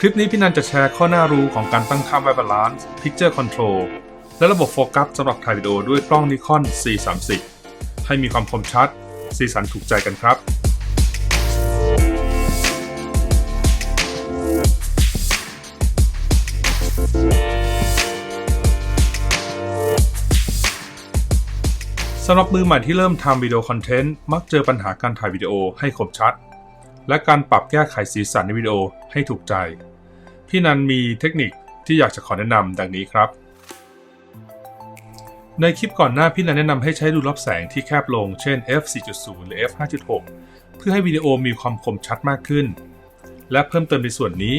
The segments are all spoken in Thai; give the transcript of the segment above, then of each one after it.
คลิปนี้พี่นันจะแชร์ข้อน่ารู้ของการตั้งค่า White Balance Picture Control และระบบโฟกัสสำหรับถ่ายวิดีโอด้วยกล้อง Nikon C30 ให้มีความคมชัด สีสันถูกใจกันครับ สำหรับมือใหม่ที่เริ่มทำวิดีโอคอนเทนต์ มักเจอปัญหาการถ่ายวิดีโอให้คมชัด และการปรับแก้ไขสีสันในวิดีโอให้ถูกใจ พี่นันมีเทคนิคที่อยากจะขอแนะนำดังนี้ครับ ในคลิปก่อนหน้าพี่นันแนะนำให้ใช้รูรับแสงที่แคบลงเช่น f 4.0 หรือ f 5.6 เพื่อให้วิดีโอมีความคมชัดมากขึ้น และเพิ่มเติมในส่วนนี้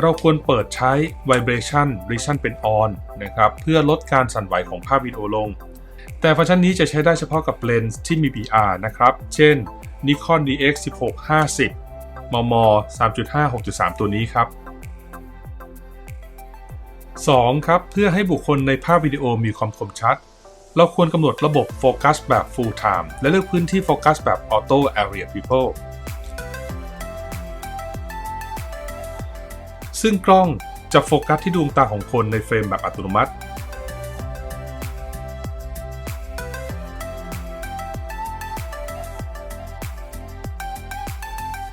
เราควรเปิดใช้ vibration region เป็น on นะครับเพื่อลดการสั่นไหวของภาพวิดีโอลง แต่ฟังก์ชันนี้จะใช้ได้เฉพาะกับเลนส์ที่มี BR นะครับ เช่น Nikon DX 1650 มม 3.5 6.3 ตัวนี้ครับ 2. ครับ เพื่อให้บุคคลในภาพวิดีโอมีความคมชัด เราควรกำหนดระบบโฟกัสแบบ full time และเลือกพื้นที่โฟกัสแบบ auto area people ซึ่งกล้องจะโฟกัสที่ดวงตาของคนในเฟรมแบบอัตโนมัติ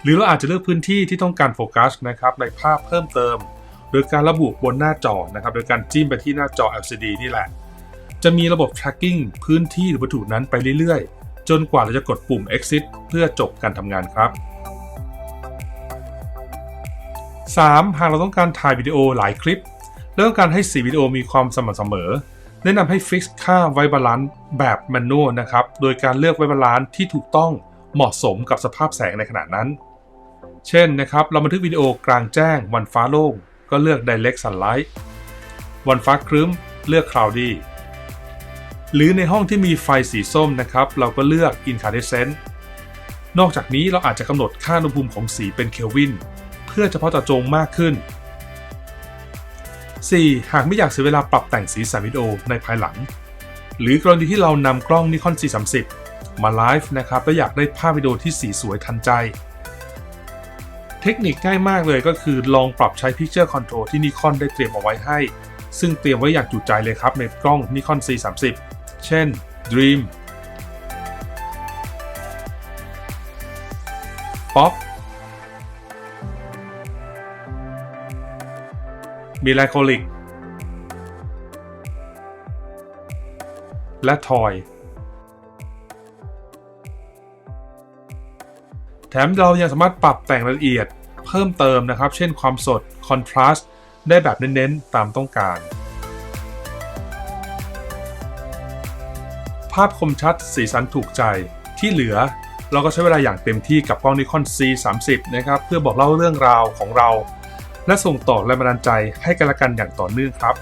หรือเราอาจจะเลือกพื้นที่ที่ต้องการโฟกัสนะครับในภาพเพิ่มเติม โดยการระบุบนหน้าจอนะครับ โดยการจิ้มไปที่หน้าจอ LCD นี่แหละ จะมีระบบ tracking พื้นที่หรือวัตถุนั้นไปเรื่อยๆ จนกว่าเราจะกดปุ่ม exit เพื่อจบการทำงานครับ 3. หากเราต้องการถ่ายวิดีโอหลายคลิปและต้องการให้สีวิดีโอมีความสม่ำเสมอ แนะนำให้ฟิกค่าไวบาลานซ์แบบแมนนวลนะครับ โดยการเลือกไวบาลานซ์ที่ถูกต้องเหมาะสมกับสภาพแสงในขณะนั้น เช่นนะครับ เราบันทึกวิดีโอกลางแจ้ง วันฟ้าโล่งก็เลือก Direct Sunlight วันฟ้าครึ้ม เลือก Cloudy หรือในห้องที่มีไฟสีส้มนะครับ เราก็เลือก Incandescent นอกจากนี้เราอาจจะกำหนดค่าอุณหภูมิของสีเป็นเคลวิน เพื่อเฉพาะเจาะจงมากขึ้น 4. หากไม่อยากเสียเวลาปรับแต่งสีสันวิดีโอในภายหลัง หรือกรณีที่เรานำกล้อง Nikon C30 มาไลฟ์นะครับและอยากได้ภาพวิดีโอที่สีสวยทันใจ เทคนิคง่ายมากเลยก็คือลองปรับใช้ Picture Control ที่ Nikon ได้เตรียมเอาไว้ให้ ซึ่งเตรียมไว้อย่างจุใจเลยครับในกล้อง Nikon C30 เช่น Dream Pop มีไลโคลิก และทอย แถมเรายังสามารถปรับแต่งรายละเอียดเพิ่มเติมนะครับ เช่นความสด คอนทราสต์ ได้แบบเน้นๆ ตามต้องการ ภาพคมชัดสีสันถูกใจ ที่เหลือเราก็ใช้เวลาอย่างเต็มที่กับกล้อง Nikon C30 นะครับ เพื่อบอกเล่าเรื่องราวของเรา และส่งต่อแรงบันดาลใจให้กันและกันอย่างต่อเนื่องครับ